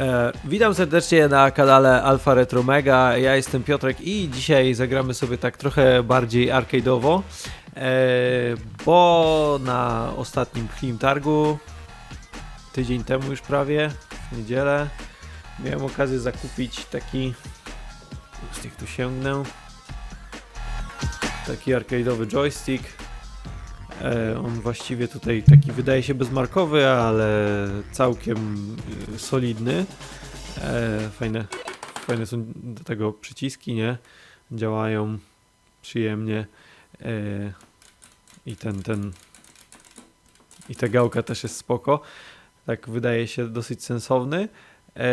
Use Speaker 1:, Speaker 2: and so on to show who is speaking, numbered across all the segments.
Speaker 1: E, witam serdecznie na kanale Alfa Retro Mega. Ja jestem Piotrek i dzisiaj zagramy sobie tak trochę bardziej arcade'owo, e, bo na ostatnim film targu, tydzień temu już prawie, w niedzielę, miałem okazję zakupić taki, z niech tu sięgnę, taki arcade'owy joystick. E, On właściwie tutaj taki wydaje się bezmarkowy, ale całkiem y, solidny. E, Fajne, fajne są do tego przyciski, nie? Działają przyjemnie. E, I ten, ten i ta gałka też jest spoko. Tak wydaje się dosyć sensowny. E,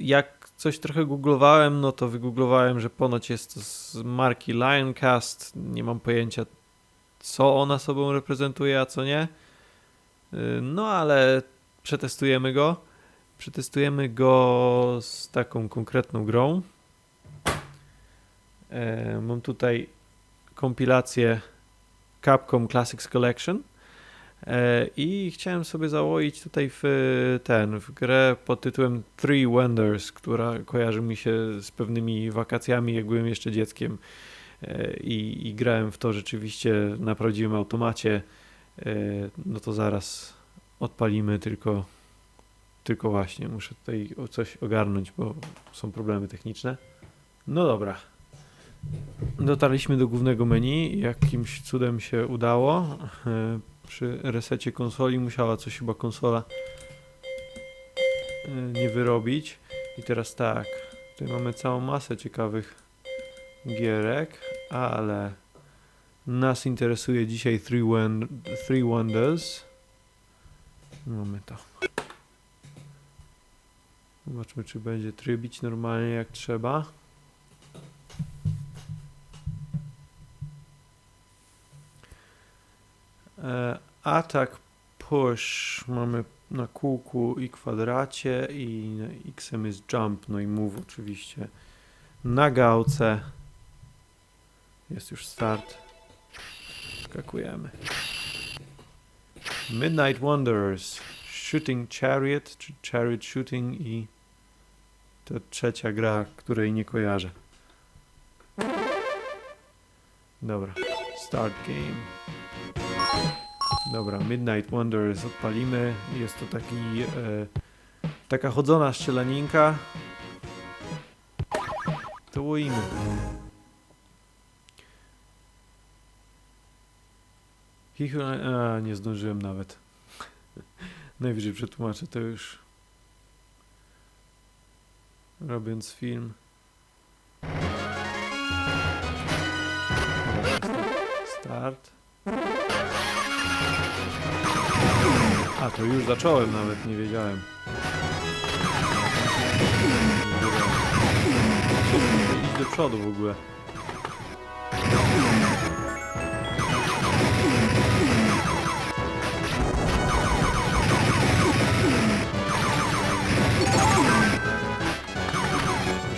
Speaker 1: Jak coś trochę googlowałem, no to wygooglowałem, że ponoć jest to z marki Lioncast. Nie mam pojęcia co ona sobą reprezentuje, a co nie. Yy, No ale przetestujemy go. Przetestujemy go z taką konkretną grą. E, Mam tutaj kompilację Capcom Classics Collection. E, I chciałem sobie załoić tutaj w ten, w grę pod tytułem Three Wonders, która kojarzy mi się z pewnymi wakacjami, jak byłem jeszcze dzieckiem i, i grałem w to rzeczywiście na prawdziwym automacie, e, no to zaraz odpalimy, tylko, tylko właśnie muszę tutaj coś ogarnąć, bo są problemy techniczne. No dobra. Dotarliśmy do głównego menu, jakimś cudem się udało. E, Przy resecie konsoli musiała coś chyba konsola e, nie wyrobić. I teraz tak, tutaj mamy całą masę ciekawych gierek, ale nas interesuje dzisiaj Three, Won- three Wonders. Mamy to. Zobaczmy, czy będzie trybić normalnie jak trzeba. E, atak push mamy na kółku i kwadracie i X-em jest jump, no i move oczywiście. Na gałce jest już start. Skakujemy. Midnight Wonders, Shooting Chariot, czy Chariot Shooting i to trzecia gra, której nie kojarzę. Dobra, start game. Dobra, Midnight Wonders odpalimy. Jest to taki e, taka chodzona strzelaninka. To ujmy. Chicho, a nie zdążyłem nawet. Najwyżej przetłumaczę to już. Robiąc film. Start. A, to już zacząłem nawet. Nie wiedziałem. Idź do przodu w ogóle.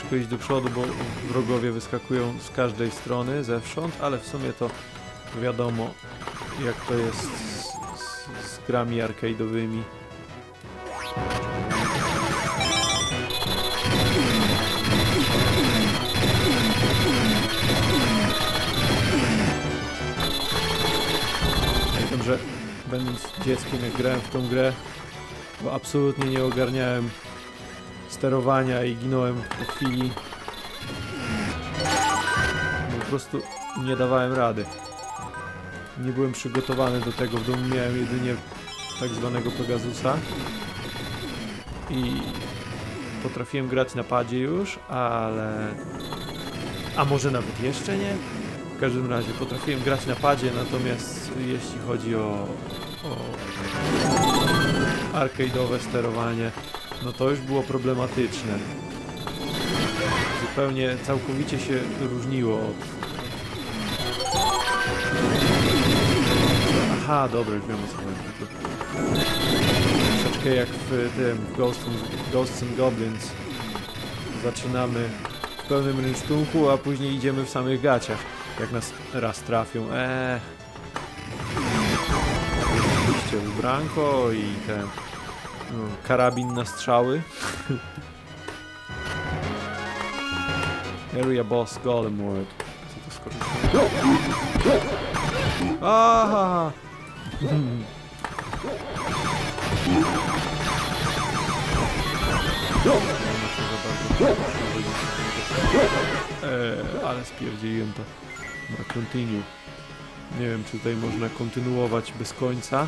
Speaker 1: Ciężko iść do przodu, bo wrogowie wyskakują z każdej strony, zewsząd, ale w sumie to wiadomo, jak to jest z, z, z grami arcade'owymi. Pamiętam, że będąc dzieckiem, jak grałem w tą grę, bo absolutnie nie ogarniałem sterowania i ginąłem po chwili. Po prostu nie dawałem rady. Nie byłem przygotowany do tego. W domu miałem jedynie tak zwanego Pegasusa. I potrafiłem grać na padzie już, ale... A może nawet jeszcze nie? W każdym razie potrafiłem grać na padzie, natomiast jeśli chodzi o, o arcade'owe sterowanie, no to już było problematyczne. Zupełnie, całkowicie się różniło od... Aha, dobra, już wiem o co chodzi. Troszeczkę jak w tym, Ghosts and, Goblins. Zaczynamy w pełnym rynsztunku, a później idziemy w samych gaciach. Jak nas raz trafią. Eee. Oczywiście ubranko i ten karabin na strzały. Area Boss Golem Word. Co to skoczyć? Aha! Eee, ale spierdzieliłem to. Na continue. Nie wiem, czy tutaj można kontynuować bez końca.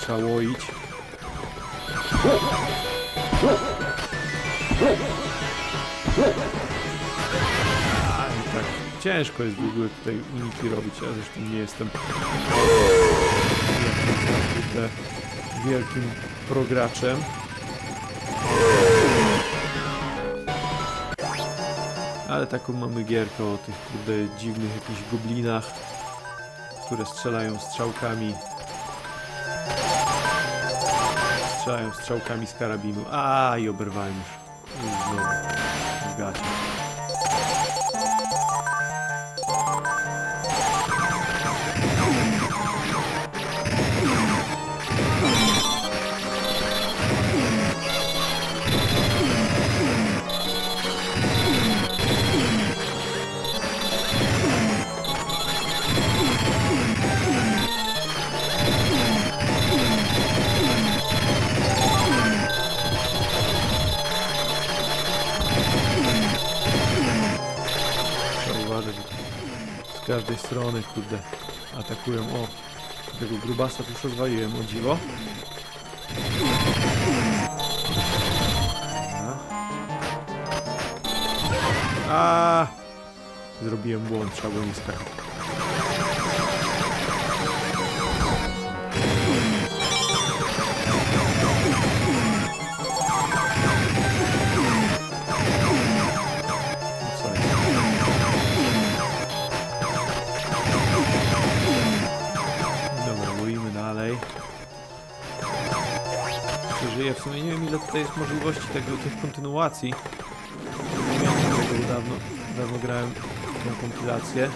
Speaker 1: Trzeba łoić. Tak ciężko jest w ogóle tutaj uniki robić, ja zresztą nie jestem wielkim prograczem. Ale taką mamy gierkę o tych kurde dziwnych jakichś goblinach, które strzelają strzałkami. Strzelają strzałkami z karabinu. A i oberwałem już. Znowu. Gacie. Strony, kurde, atakują. O, tego grubasa tu już rozwaliłem, o dziwo. A, Zrobiłem błąd, trzeba było. Ile tutaj jest możliwości tego, tych kontynuacji. Nie miałem tego dawno, dawno grałem tą kompilację.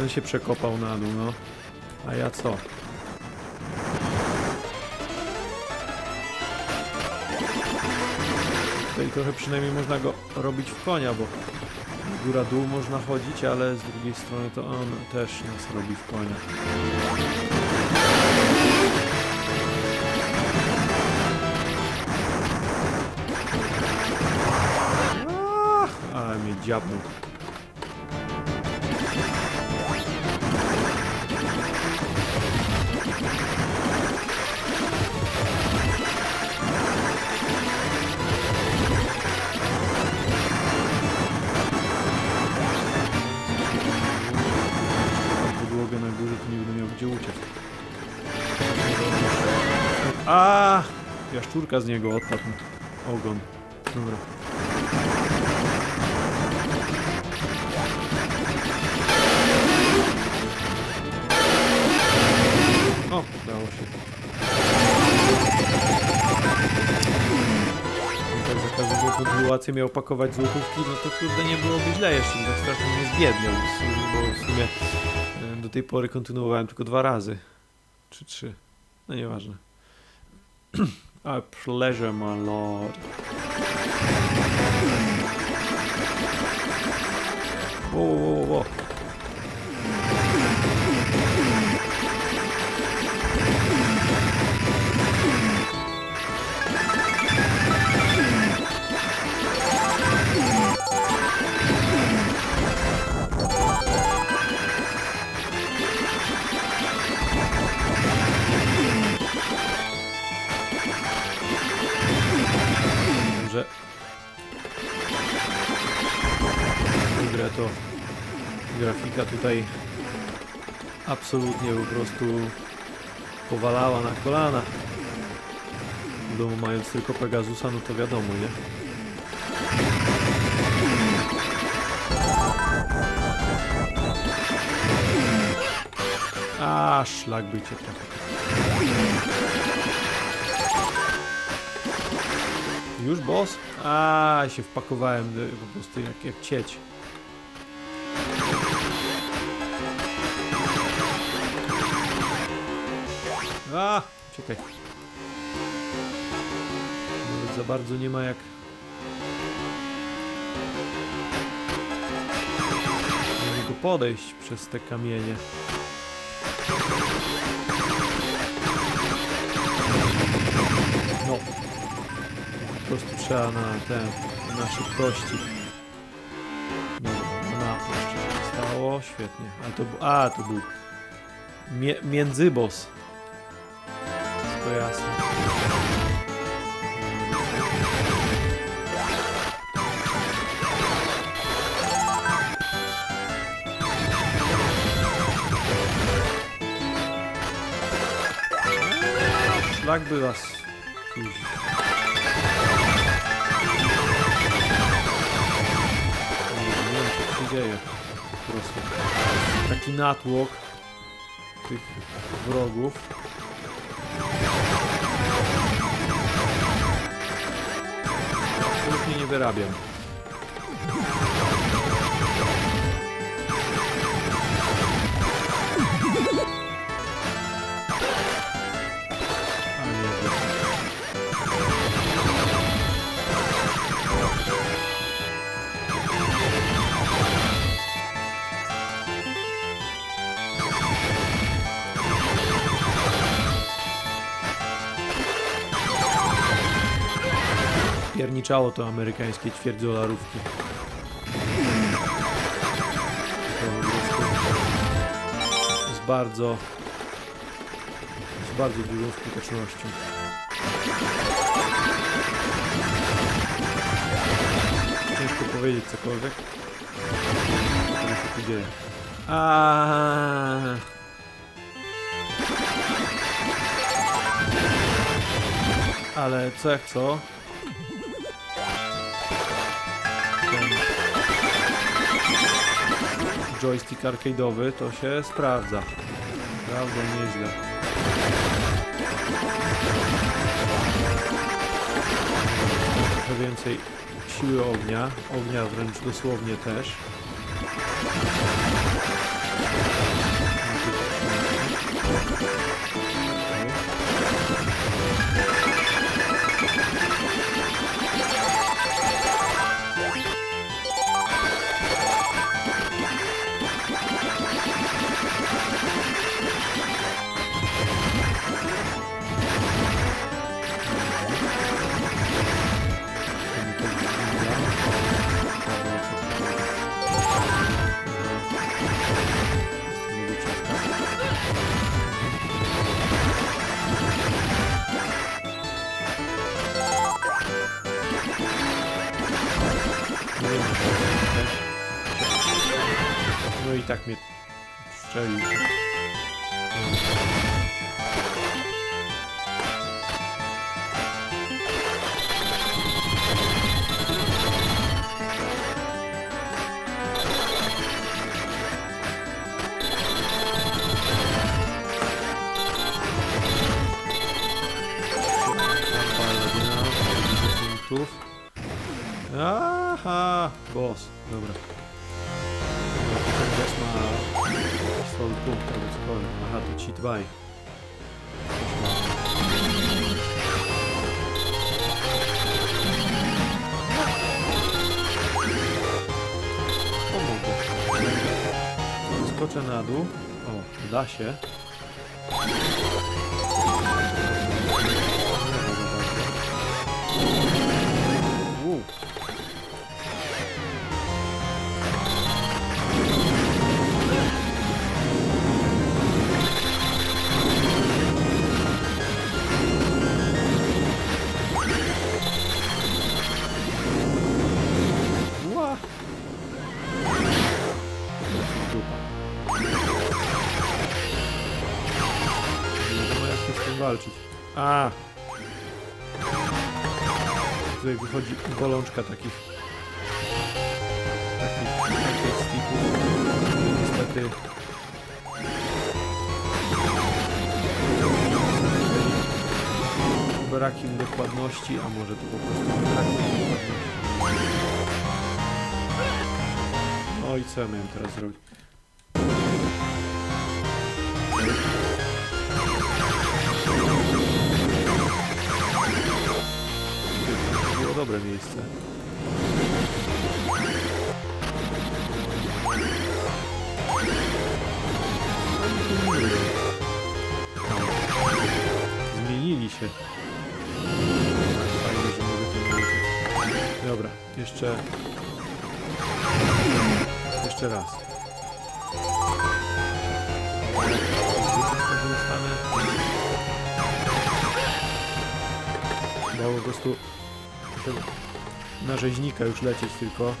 Speaker 1: Ten się przekopał na dół, no. A ja co? Tutaj trochę przynajmniej można go robić w konia, bo góra-dół można chodzić, ale z drugiej strony to on też nas robi w konia. Ach, Ale mnie dziabnął. Jaszczurka z niego odpadł. Ogon. Dobra. O, udało się. I tak za każdą kontynuację miał pakować złotówki, no to kurde nie byłoby źle jeszcze, tak strasznie mnie zbiedniał, bo w sumie e, do tej pory kontynuowałem tylko dwa razy. Czy trzy. No nieważne. A pleasure, my lord. Whoa, whoa, whoa. Grę to grafika tutaj absolutnie po prostu powalała na kolana. W domu mając tylko Pegasusa, no to wiadomo, nie? A, szlak by cię. Już boss? A, się wpakowałem po prostu jak, jak cieć. A, czekaj. Nawet za bardzo nie ma jak... Do niego podejść przez te kamienie. No. Po prostu trzeba na te, na szybkości. Stało, świetnie. A to, a, to był mie, międzybos. Wszystko jasne. Szlak by was kuzi. Nie wiem, co się dzieje. Po prostu. Taki natłok tych wrogów. Nie wyrabiam. Pierniczało to amerykańskie ćwierćdolarówki. To Z bardzo... Z bardzo dużą skutecznością. Ciężko powiedzieć cokolwiek. Co się tu dzieje. Ale co jak co? Joystick arcade'owy to się sprawdza. Prawda, nieźle. Trochę więcej siły ognia, ognia wręcz dosłownie też. Pomogę. Skoczę na dół. O, da się. A! Tutaj wychodzi bolączka takich. Takich, takich sticków. Niestety. Brakiem dokładności, a może to po prostu brakiem dokładności. No i co ja miałem teraz zrobić? Dobre miejsce. Zmienili się. Fajnie, że mogę to nauczyć. Dobra, jeszcze... Jeszcze raz. Dostanę. Po prostu na rzeźnika już lecieć tylko.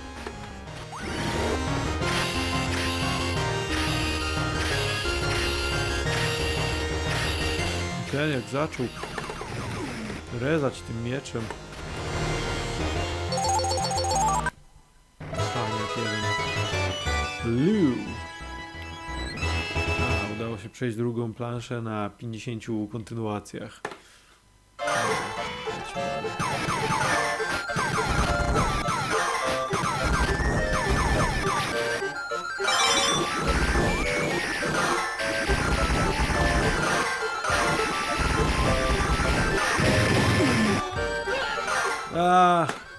Speaker 1: Ten jak zaczął rezać tym mieczem. Cwaniak jeden. Liu. A, udało się przejść drugą planszę na 50 kontynuacjach. Dobra,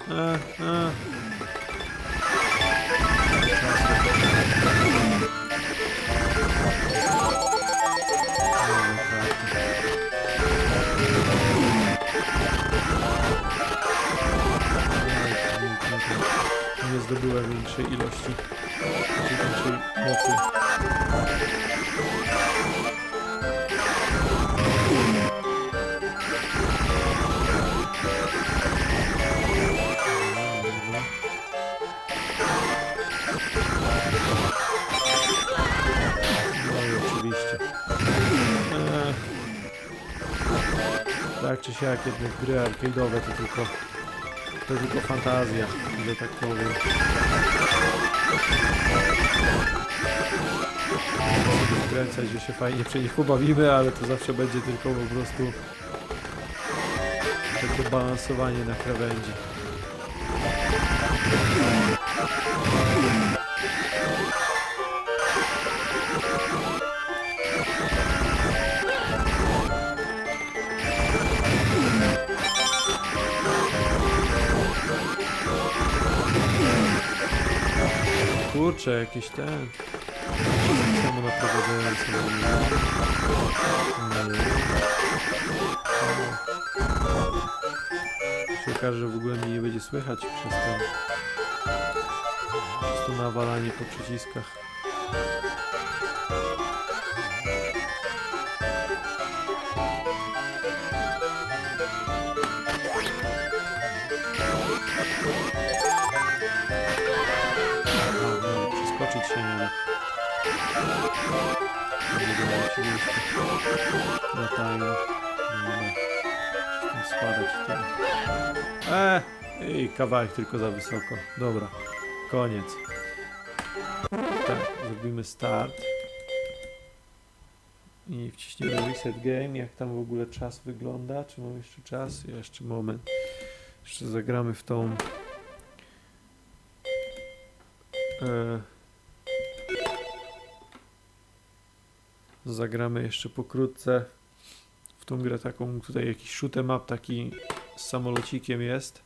Speaker 1: lecimy zdobyła większej ilości, większej mocy. No. Tak czy siak, jednak gry arcade'owe to tylko to tylko fantazja, że tak powiem. Wkręcać, że się fajnie przy nich pobawimy, ale to zawsze będzie tylko po prostu takie balansowanie na krawędzi. Kurczę, jakieś ten. Samo naprowadzające. Się okaże, że w ogóle mnie nie będzie słychać przez ten. Przez to nawalanie po przyciskach. 30. Latają. No, spadać tutaj. Eee, i kawałek tylko za wysoko. Dobra, koniec. Tak, zrobimy start. I wciśniemy reset game. Jak tam w ogóle czas wygląda? Czy mam jeszcze czas? Jeszcze moment. Jeszcze zagramy w tą... Eee. Zagramy jeszcze pokrótce w tą grę taką, tutaj jakiś shoot'em up taki z samolocikiem jest.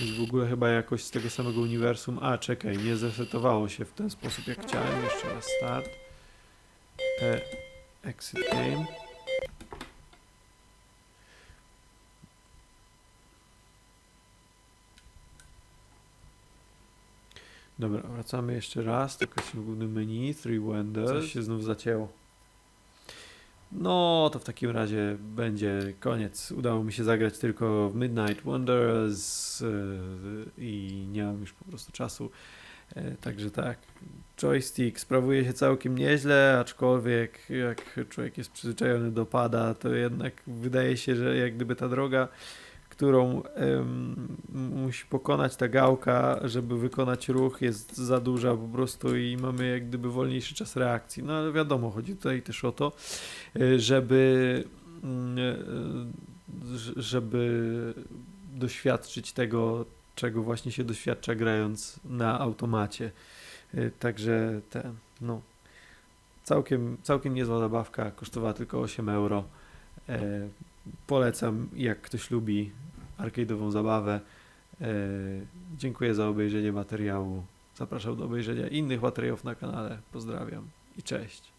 Speaker 1: Jest w ogóle chyba jakoś z tego samego uniwersum. A, czekaj, nie zresetowało się w ten sposób jak chciałem. Jeszcze raz start. E, exit game. Dobra, wracamy jeszcze raz. Tylko się w głównym menu. Three Wonders. Coś się znów zacięło. No, to w takim razie będzie koniec. Udało mi się zagrać tylko w Midnight Wonders yy, i nie mam już po prostu czasu E, Także tak, joystick sprawuje się całkiem nieźle, aczkolwiek jak człowiek jest przyzwyczajony do pada, to jednak wydaje się, że jak gdyby ta droga, którą em, musi pokonać ta gałka, żeby wykonać ruch, jest za duża po prostu i mamy jak gdyby wolniejszy czas reakcji. No ale wiadomo, chodzi tutaj też o to, e, żeby ż- żeby doświadczyć tego, czego właśnie się doświadcza grając na automacie. Y, Także ten, no, całkiem, całkiem niezła zabawka, kosztowała tylko 8 euro. Polecam, jak ktoś lubi arcade'ową zabawę. E, dziękuję za obejrzenie materiału. Zapraszam do obejrzenia innych materiałów na kanale. Pozdrawiam i cześć.